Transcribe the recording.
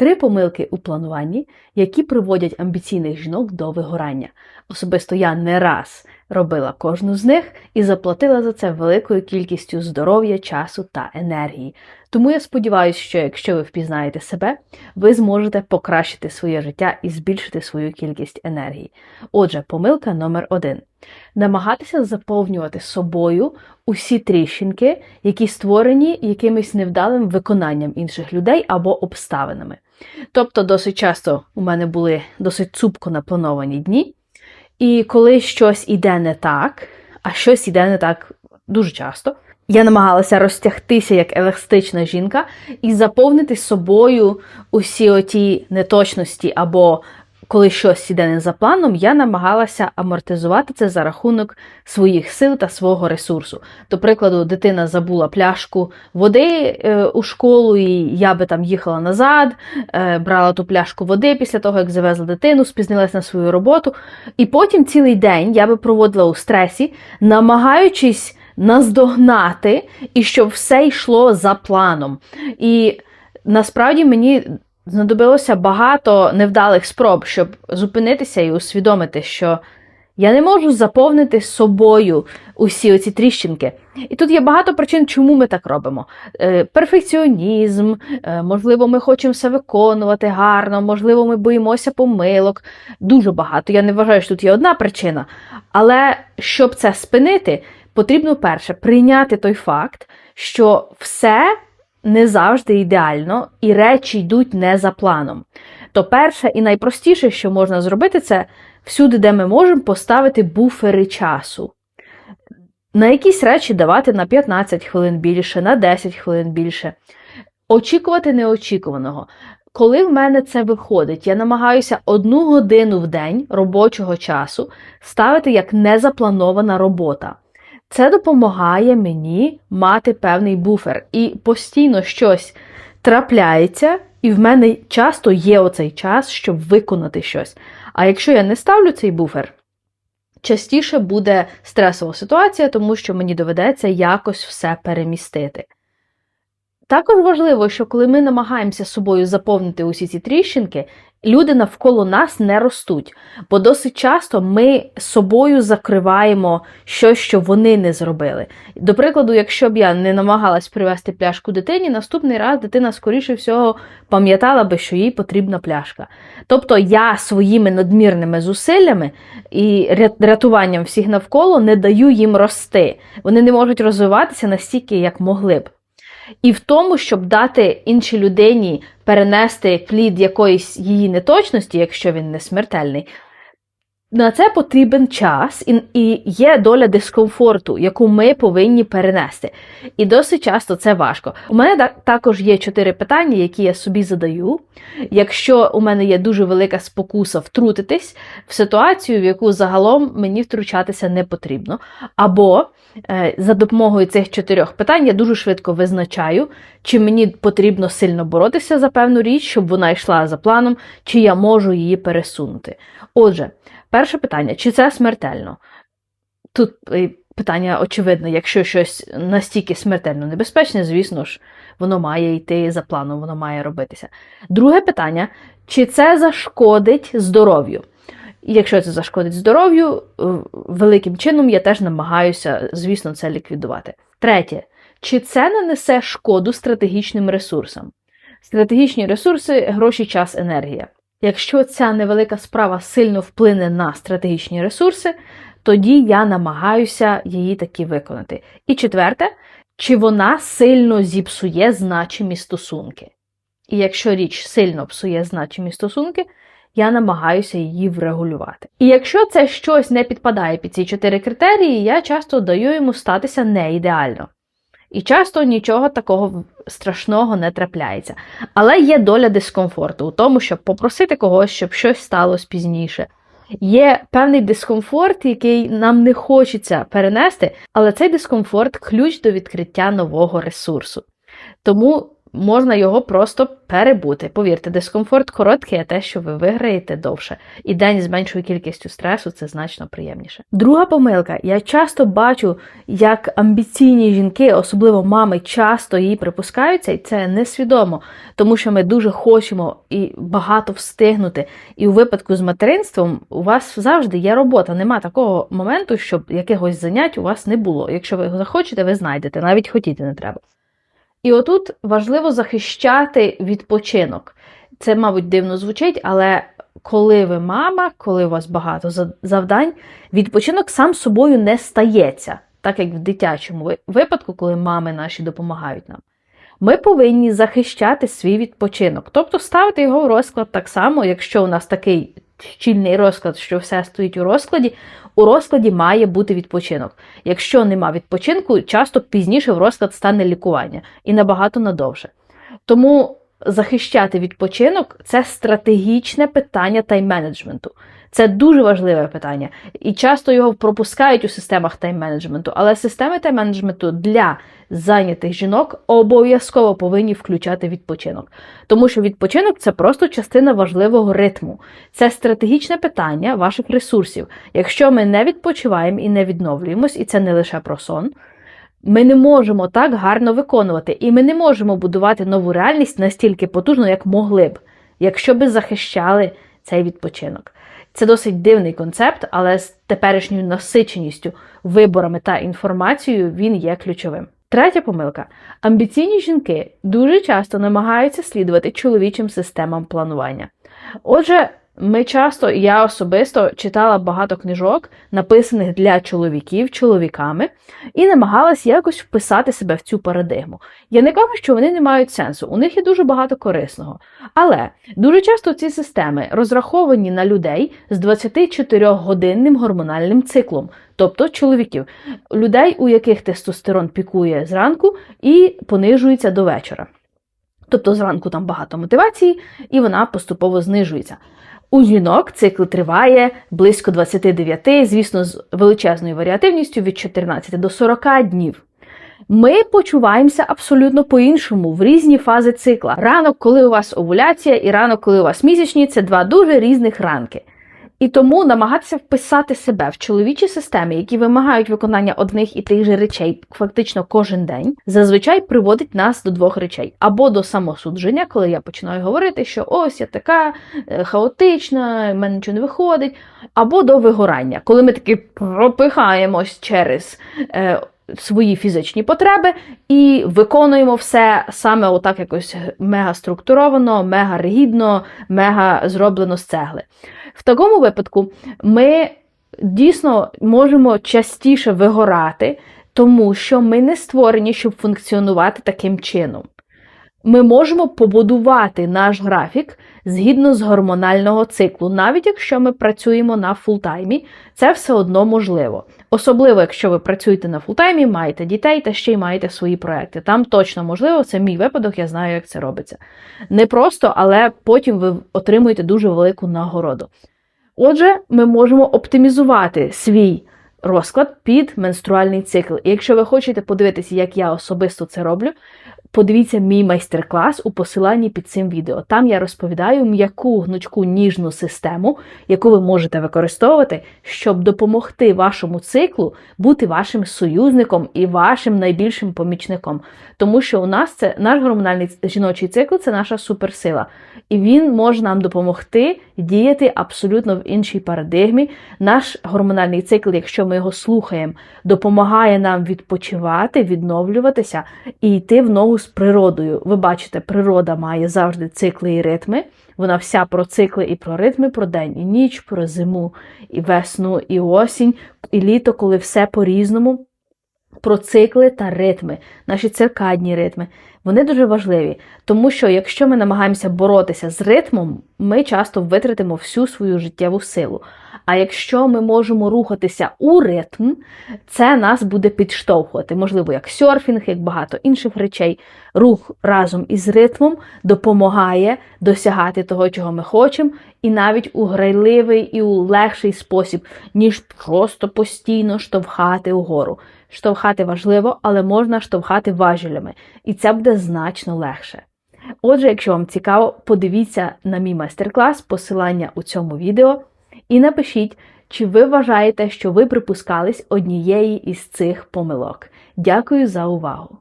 Три помилки у плануванні, які приводять амбіційних жінок до вигорання. Особисто я не раз робила кожну з них і заплатила за це великою кількістю здоров'я, часу та енергії. Тому я сподіваюся, що якщо ви впізнаєте себе, ви зможете покращити своє життя і збільшити свою кількість енергії. Отже, помилка номер один: намагатися заповнювати собою усі тріщинки, які створені якимось невдалим виконанням інших людей або обставинами. Тобто, досить часто у мене були досить цупко наплановані дні, і коли щось іде не так, а щось іде не так дуже часто. Я намагалася розтягтися як еластична жінка і заповнити собою усі оті неточності, або коли щось іде не за планом, я намагалася амортизувати це за рахунок своїх сил та свого ресурсу. До прикладу, дитина забула пляшку води е, у школу, і я би там їхала назад, е, брала ту пляшку води після того, як завезла дитину, спізнилась на свою роботу. І потім цілий день я би проводила у стресі, намагаючись наздогнати, і щоб все йшло за планом. І насправді мені знадобилося багато невдалих спроб, щоб зупинитися і усвідомити, що я не можу заповнити собою усі оці тріщинки. І тут є багато причин, чому ми так робимо. Е, перфекціонізм, е, можливо, ми хочемо все виконувати гарно, можливо, ми боїмося помилок. Дуже багато. Я не вважаю, що тут є одна причина. Але щоб це спинити, потрібно перше прийняти той факт, що все не завжди ідеально, і речі йдуть не за планом. То перше і найпростіше, що можна зробити, це всюди, де ми можемо, поставити буфери часу. На якісь речі давати на 15 хвилин більше, на 10 хвилин більше. Очікувати неочікуваного. Коли в мене це виходить, я намагаюся одну годину в день робочого часу ставити як незапланована робота. Це допомагає мені мати певний буфер. І постійно щось трапляється, і в мене часто є оцей час, щоб виконати щось. А якщо я не ставлю цей буфер, частіше буде стресова ситуація, тому що мені доведеться якось все перемістити. Також важливо, що коли ми намагаємося собою заповнити усі ці тріщинки, люди навколо нас не ростуть, бо досить часто ми собою закриваємо щось, що вони не зробили. До прикладу, якщо б я не намагалась привезти пляшку дитині, наступний раз дитина, скоріше всього, пам'ятала би, що їй потрібна пляшка. Тобто я своїми надмірними зусиллями і рятуванням всіх навколо не даю їм рости. Вони не можуть розвиватися настільки, як могли б. І в тому, щоб дати іншій людині перенести плід якоїсь її неточності, якщо він не смертельний, на це потрібен час і, і є доля дискомфорту, яку ми повинні перенести. І досить часто це важко. У мене також є чотири питання, які я собі задаю. Якщо у мене є дуже велика спокуса втрутитись в ситуацію, в яку загалом мені втручатися не потрібно. Або е, за допомогою цих чотирьох питань я дуже швидко визначаю, чи мені потрібно сильно боротися за певну річ, щоб вона йшла за планом, чи я можу її пересунути. Отже. Перше питання: чи це смертельно? Тут е, питання очевидне, якщо щось настільки смертельно небезпечне, звісно ж, воно має йти за планом, воно має робитися. Друге питання: чи це зашкодить здоров'ю? Якщо це зашкодить здоров'ю, е, великим чином я теж намагаюся, звісно, це ліквідувати. Третє, чи це нанесе шкоду стратегічним ресурсам? Стратегічні ресурси гроші, час, енергія. Якщо ця невелика справа сильно вплине на стратегічні ресурси, тоді я намагаюся її таки виконати. І четверте, чи вона сильно зіпсує значимі стосунки. І якщо річ сильно псує значимі стосунки, я намагаюся її врегулювати. І якщо це щось не підпадає під ці чотири критерії, я часто даю йому статися не ідеально. І часто нічого такого страшного не трапляється. Але є доля дискомфорту у тому, щоб попросити когось, щоб щось сталося пізніше. Є певний дискомфорт, який нам не хочеться перенести, але цей дискомфорт ключ до відкриття нового ресурсу. Тому можна його просто перебути. Повірте, дискомфорт короткий, а те, що ви виграєте довше. І день з меншою кількістю стресу це значно приємніше. Друга помилка. Я часто бачу, як амбіційні жінки, особливо мами, часто її припускаються, і це несвідомо, тому що ми дуже хочемо і багато встигнути. І у випадку з материнством у вас завжди є робота. Нема такого моменту, щоб якихось занять у вас не було. Якщо ви захочете, ви знайдете, навіть хотіти не треба. І отут важливо захищати відпочинок. Це, мабуть, дивно звучить, але коли ви мама, коли у вас багато завдань, відпочинок сам собою не стається, так як в дитячому випадку, коли мами наші допомагають нам. Ми повинні захищати свій відпочинок, тобто ставити його в розклад так само, якщо у нас такий щільний розклад, що все стоїть у розкладі, у розкладі має бути відпочинок. Якщо нема відпочинку, часто пізніше в розклад стане лікування і набагато надовше. Тому захищати відпочинок це стратегічне питання тайм-менеджменту. Це дуже важливе питання. І часто його пропускають у системах тайм-менеджменту, але системи тайм-менеджменту для зайнятих жінок обов'язково повинні включати відпочинок. Тому що відпочинок це просто частина важливого ритму. Це стратегічне питання ваших ресурсів. Якщо ми не відпочиваємо і не відновлюємось, і це не лише про сон. Ми не можемо так гарно виконувати, і ми не можемо будувати нову реальність настільки потужно, як могли б, якщо би захищали цей відпочинок. Це досить дивний концепт, але з теперішньою насиченістю, виборами та інформацією він є ключовим. Третя помилка: амбіційні жінки дуже часто намагаються слідувати чоловічим системам планування. Отже, ми часто, я особисто читала багато книжок, написаних для чоловіків, чоловіками, і намагалась якось вписати себе в цю парадигму. Я не кажу, що вони не мають сенсу, у них є дуже багато корисного. Але дуже часто ці системи розраховані на людей з 24-годинним гормональним циклом, тобто чоловіків, людей, у яких тестостерон пікує зранку і понижується до вечора. Тобто зранку там багато мотивації, і вона поступово знижується. У жінок цикл триває близько 29, звісно, з величезною варіативністю від 14 до 40 днів. Ми почуваємося абсолютно по-іншому в різні фази цикла. Ранок, коли у вас овуляція, і ранок, коли у вас місячні, це два дуже різних ранки. І тому намагатися вписати себе в чоловічі системи, які вимагають виконання одних і тих же речей, фактично кожен день, зазвичай приводить нас до двох речей: або до самосудження, коли я починаю говорити, що ось я така е, хаотична, в мене нічого не виходить, або до вигорання, коли ми таки пропихаємось через. Е, Свої фізичні потреби і виконуємо все саме отак якось мега структуровано, мега ригідно, мега зроблено з цегли. В такому випадку ми дійсно можемо частіше вигорати, тому що ми не створені, щоб функціонувати таким чином. Ми можемо побудувати наш графік згідно з гормонального циклу, навіть якщо ми працюємо на фултаймі, це все одно можливо. Особливо, якщо ви працюєте на фултаймі, маєте дітей та ще й маєте свої проекти. Там точно можливо, це мій випадок, я знаю, як це робиться. Не просто, але потім ви отримуєте дуже велику нагороду. Отже, ми можемо оптимізувати свій розклад під менструальний цикл. І якщо ви хочете подивитися, як я особисто це роблю, Подивіться мій майстер-клас у посиланні під цим відео. Там я розповідаю м'яку гнучку ніжну систему, яку ви можете використовувати, щоб допомогти вашому циклу бути вашим союзником і вашим найбільшим помічником. Тому що у нас це наш гормональний жіночий цикл це наша суперсила. І він може нам допомогти діяти абсолютно в іншій парадигмі. Наш гормональний цикл, якщо ми його слухаємо, допомагає нам відпочивати, відновлюватися і йти в ногу з природою. Ви бачите, природа має завжди цикли і ритми. Вона вся про цикли і про ритми, про день і ніч, про зиму, і весну, і осінь, і літо, коли все по-різному. Про цикли та ритми, наші циркадні ритми. Вони дуже важливі, тому що якщо ми намагаємося боротися з ритмом, ми часто витратимо всю свою життєву силу. А якщо ми можемо рухатися у ритм, це нас буде підштовхувати. Можливо, як серфінг, як багато інших речей. Рух разом із ритмом допомагає досягати того, чого ми хочемо, і навіть у грайливий і у легший спосіб, ніж просто постійно штовхати угору. Штовхати важливо, але можна штовхати важелями. І це буде буде значно легше. Отже, якщо вам цікаво, подивіться на мій майстер-клас, посилання у цьому відео, і напишіть, чи ви вважаєте, що ви припускались однієї із цих помилок. Дякую за увагу!